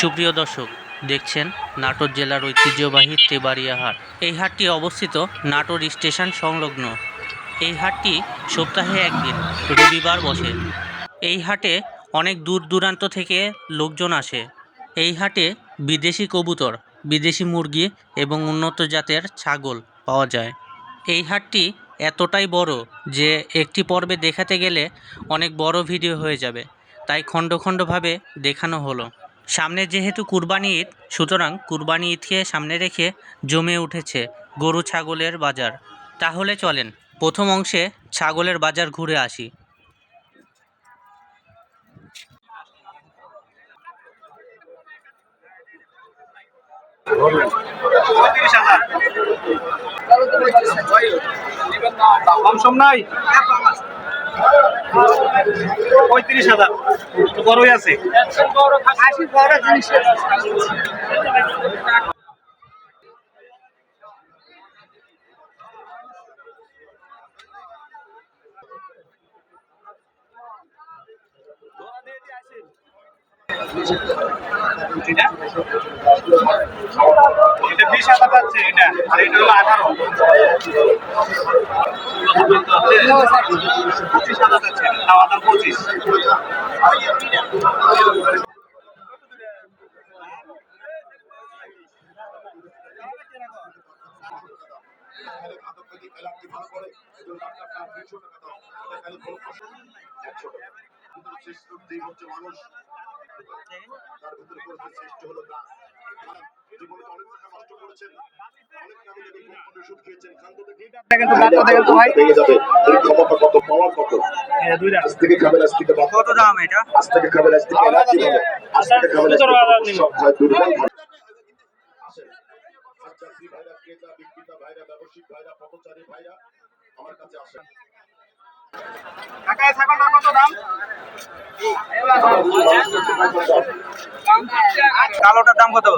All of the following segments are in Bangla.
সুপ্রিয় দর্শক, দেখছেন নাটোর জেলার ঐতিহ্যবাহী তেবাড়িয়া হাট। এই হাটটি অবস্থিত নাটোর স্টেশন সংলগ্ন। এই হাটটি সপ্তাহে একদিন, রবিবার বসে। এই হাটে অনেক দূর দূরান্ত থেকে লোকজন আসে। এই হাটে বিদেশি কবুতর, বিদেশি মুরগি এবং উন্নত জাতের ছাগল পাওয়া যায়। এই হাটটি এতটাই বড় যে একটি পর্বে দেখাতে গেলে অনেক বড় ভিডিও হয়ে যাবে। তাই খণ্ড খণ্ডভাবে দেখানো হলো। সামনে যেহেতু কুরবানি ঈদ, সুতরাং কুরবানি ঈদকে সামনে রেখে জমে উঠেছে গরু ছাগলের বাজার। তাহলে চলেন, প্রথম অংশে ছাগলের বাজার ঘুরে আসি। নাই? পঁয়ত্রিশ হাজার। তো বড়ই আছে। এটা এটা বিশ হাজার যাচ্ছে এটা। আর এটা হলো আঠারো। হাজার যাচ্ছে দিক হচ্ছে মানুষ তার ভিতরে শ্রেষ্ঠ হলো গাছ জীবনে অনেক টাকা নষ্ট করেছেন অনেক কারণে দেখুন কোম্পানির ওষুধ খেয়েছেন খান তো দেখি দেখেন তো বাচ্চা দেখেন তো ভাই। ভেঙে যাবে। এর ক্ষমতা কত পাওয়ার কত আজ থেকে খাবেন আজ থেকে কত দাম এটা? আজ থেকে খাবেন আজ থেকে এলাচি হবে আজ থেকে খাবেন সব ভয় দুর্বল হবে আসেন যাত্রী ভাইরা ক্রেতা বিক্রেতা ভাইরা ব্যবসায়িক ভাইরা পথচারী ভাইরা আমার কাছে আসেন। ছাগলটা কত দাম? কালোটার দাম কত?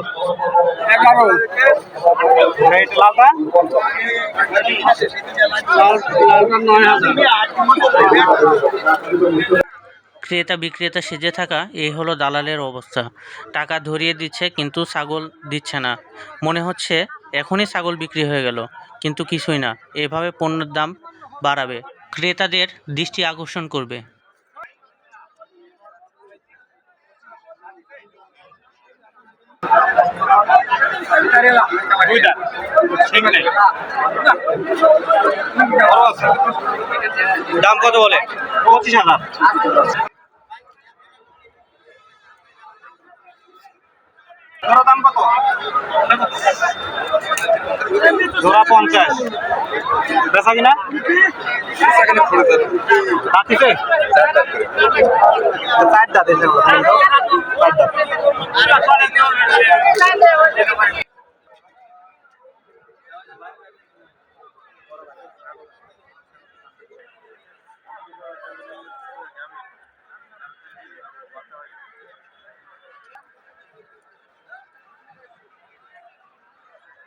এগারো। লালটা? ক্রেতা বিক্রেতা সেজে থাকা এই হলো দালালের অবস্থা। টাকা ধরিয়ে দিচ্ছে কিন্তু ছাগল দিচ্ছে না। মনে হচ্ছে এখনই ছাগল বিক্রি হয়ে গেল কিন্তু কিছুই না। এভাবে পণ্যের দাম বাড়াবে। ক্রেতাদের দৃষ্টি আকর্ষণ করবে। দাম কত বলে? পঁচিশ হাজার। দাম কত? জোড়া পঞ্চাশ। বেচা কিনা? দাঁতিতে চার দাঁতে চার দাঁত।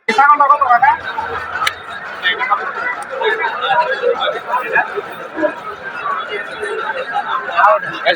ছাগলটা কত টাকা এটা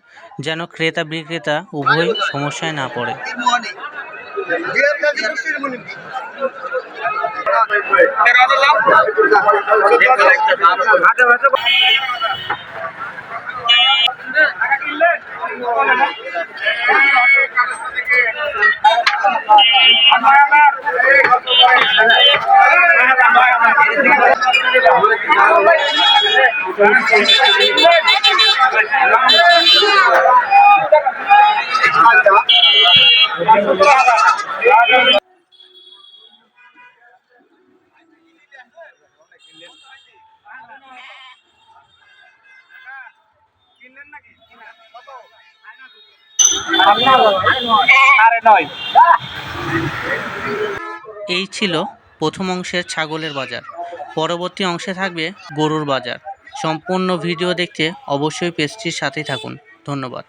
যেন ক্রেতা বিক্রেতা উভয় সমস্যায় না পড়ে। এই ছিল প্রথম অংশের ছাগলের বাজার। পরবর্তী অংশে থাকবে গরুর বাজার। সম্পূর্ণ ভিডিও দেখতে অবশ্যই পেজটির সাথেই থাকুন। ধন্যবাদ।